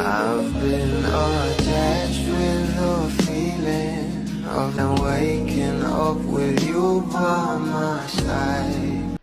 I've been attached with the feeling of them waking up with you by my side.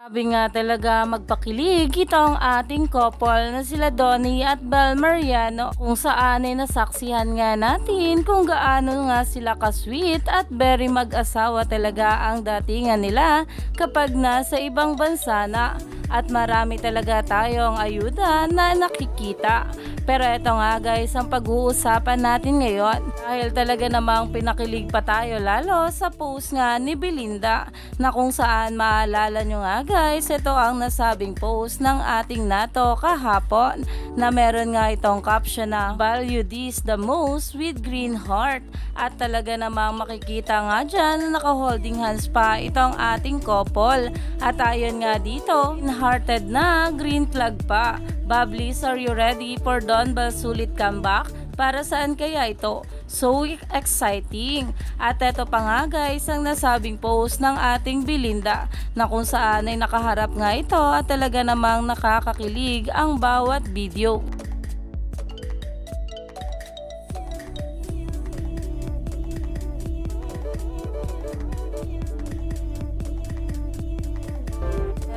Sabi nga talaga magpakilig itong ating couple na sila Donnie at Bel Mariano kung saan ay nasaksihan nga natin kung gaano nga sila ka-sweet at very mag-asawa talaga ang datingan nila kapag nasa ibang bansa na at marami talaga tayong ayuda na nakikita. Pero eto nga guys, ang pag-uusapan natin ngayon dahil talaga namang pinakilig pa tayo lalo sa post nga ni Belinda na kung saan maalala nyo nga guys, ito ang nasabing post ng ating nato kahapon na meron nga itong caption na value this the most with green heart at talaga namang makikita nga dyan na naka-holding hands pa itong ating couple at ayon nga dito, hearted na green flag pa. Bablis, are you ready for Don Sulit comeback? Para saan kaya ito? So exciting! At eto pa nga guys ang nasabing post ng ating Belinda na kung saan ay nakaharap nga ito at talaga namang nakakakilig ang bawat video.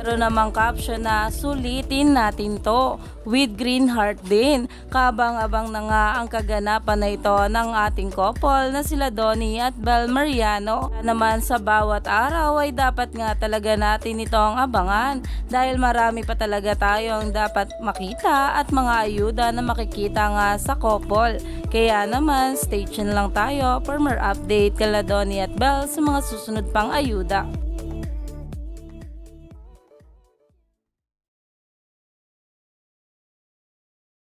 Meron namang caption na sulitin natin to with green heart din. Kabang-abang na nga ang kaganapan na ito ng ating couple na sila Donnie at Bel Mariano. Naman sa bawat araw ay dapat nga talaga natin itong abangan dahil marami pa talaga tayong dapat makita at mga ayuda na makikita nga sa couple. Kaya naman stay tuned lang tayo for more update kala Donnie at Bel sa mga susunod pang ayuda.